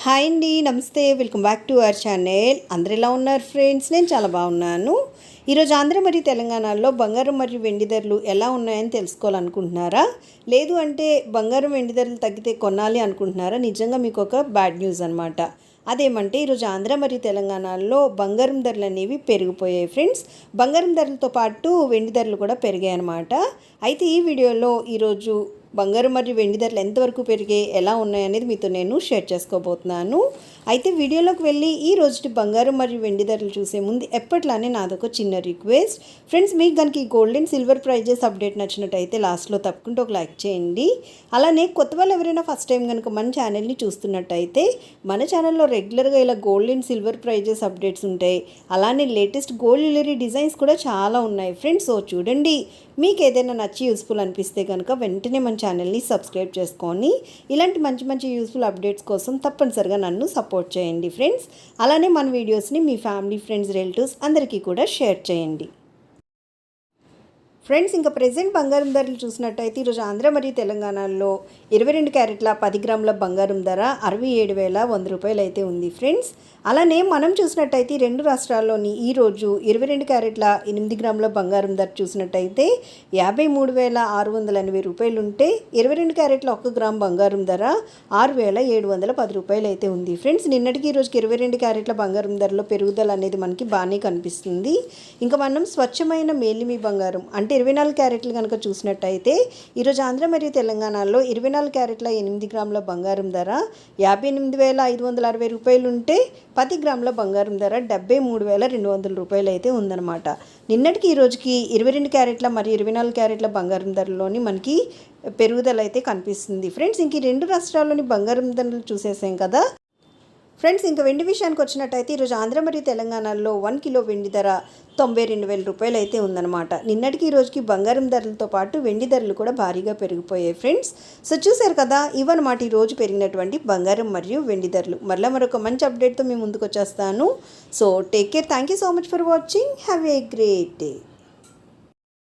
Hi అండి నమస్తే. Welcome back to our channel. అందరు ఎలా ఉన్నారు ఫ్రెండ్స్? నేను చాలా బాగున్నాను. ఈరోజు ఆంధ్ర మరియు తెలంగాణలో బంగారం మరియు వెండి ధరలు ఎలా ఉన్నాయని తెలుసుకోవాలనుకుంటున్నారా? లేదు అంటే బంగారం వెండి ధరలు తగ్గితే కొనాలి అనుకుంటున్నారా? నిజంగా మీకు ఒక బ్యాడ్ న్యూస్ అనమాట అదేమంటే ఈరోజు ఆంధ్ర మరియు తెలంగాణలో బంగారం ధరలు అనేవి పెరిగిపోయాయి ఫ్రెండ్స్. బంగారం ధరలతో పాటు వెండి ధరలు కూడా పెరిగాయి అనమాట అయితే ఈ వీడియోలో ఈరోజు బంగారం మరియు వెండి ధరలు ఎంతవరకు పెరిగాయి ఎలా ఉన్నాయనేది మీతో నేను షేర్ చేసుకోబోతున్నాను. అయితే వీడియోలోకి వెళ్ళి ఈ రోజు బంగారం మరియు వెండి ధరలు చూసే ముందు ఎప్పట్లానే నాదొక చిన్న రిక్వెస్ట్. ఫ్రెండ్స్ మీకు కనుక ఈ gold and silver prizes update నచ్చినట్టయితే లాస్ట్లో తప్పకుండా ఒక లైక్ చేయండి. అలానే కొత్త వాళ్ళు ఎవరైనా ఫస్ట్ టైం కనుక మన ఛానల్ని చూస్తున్నట్టయితే మన ఛానల్లో రెగ్యులర్గా ఇలా gold and silver prizes updates ఉంటాయి. అలానే లేటెస్ట్ గోల్డ్ జ్యువెలరీ డిజైన్స్ కూడా చాలా ఉన్నాయి. ఫ్రెండ్స్ సో చూడండి. మీకు ఏదైనా నచ్చి యూస్ఫుల్ అనిపిస్తే కనుక వెంటనే మన ఛానల్ని సబ్స్క్రైబ్ చేసుకొని ఇలాంటి మంచి మంచి యూస్ఫుల్ అప్డేట్స్ కోసం తప్పనిసరిగా నన్ను సపోర్ట్ చేయండి ఫ్రెండ్స్ అలానే మన వీడియోస్ని మీ ఫ్యామిలీ ఫ్రెండ్స్ రిలేటివ్స్ అందరికీ కూడా షేర్ చేయండి. ఫ్రెండ్స్ ఇంకా ప్రజెంట్ బంగారం ధరలు చూసినట్టయితే ఈరోజు ఆంధ్ర మరియు తెలంగాణలో ఇరవై రెండు క్యారెట్ల పది గ్రాముల బంగారం ధర అరవై ఏడు వేల వంద రూపాయలు అయితే ఉంది ఫ్రెండ్స్. అలానే మనం చూసినట్టయితే రెండు రాష్ట్రాల్లోని ఈరోజు ఇరవై రెండు క్యారెట్ల ఎనిమిది గ్రాముల బంగారం ధర చూసినట్టయితే యాభై మూడు వేల ఆరు వందల ఎనభై రూపాయలు ఉంటే ఇరవై రెండు క్యారెట్ల ఒక్క గ్రామ్ బంగారం ధర ఆరు వేల ఏడు వందల పది రూపాయలు అయితే ఉంది ఫ్రెండ్స్. నిన్నటికి ఈ రోజుకి ఇరవై రెండు క్యారెట్ల బంగారం ధరలో పెరుగుదల అనేది మనకి బాగానే కనిపిస్తుంది. ఇంకా మనం స్వచ్ఛమైన మేలిమి బంగారం అంటే ఇరవై నాలుగు క్యారెట్లు కనుక చూసినట్టయితే ఈరోజు ఆంధ్ర మరియు తెలంగాణలో ఇరవై నాలుగు క్యారెట్ల ఎనిమిది గ్రాముల బంగారం ధర యాభై ఎనిమిది వేల ఐదు వందల అరవై రూపాయలు ఉంటే పది గ్రాముల బంగారం ధర డెబ్బై మూడు వేల రెండు వందల రూపాయలు అయితే ఉందన్నమాట. నిన్నటికి ఈ రోజుకి ఇరవై రెండు క్యారెట్ల మరియు ఇరవై నాలుగు క్యారెట్ల బంగారం ధరలోని మనకి పెరుగుదల అయితే కనిపిస్తుంది. ఫ్రెండ్స్ ఇంక రెండు రాష్ట్రాల్లోని బంగారం ధరలు చూసేసాం కదా ఫ్రెండ్స్ ఇంకా వెండి విషయానికి వచ్చినట్టయితే ఈరోజు ఆంధ్ర మరియు తెలంగాణలో వన్ కిలో వెండి ధర తొంభై రెండు వేల రూపాయలు అయితే ఉందన్నమాట. నిన్నటికి ఈ రోజుకి బంగారం ధరలతో పాటు వెండి ధరలు కూడా భారీగా పెరిగిపోయాయి ఫ్రెండ్స్. సో చూశారు కదా ఇవన్నమాట ఈ రోజు పెరిగినటువంటి బంగారం మరియు వెండి ధరలు. మరలా మరొక మంచి అప్డేట్తో మేము ముందుకు వచ్చేస్తాను. So take care thank you so much for watching have a great day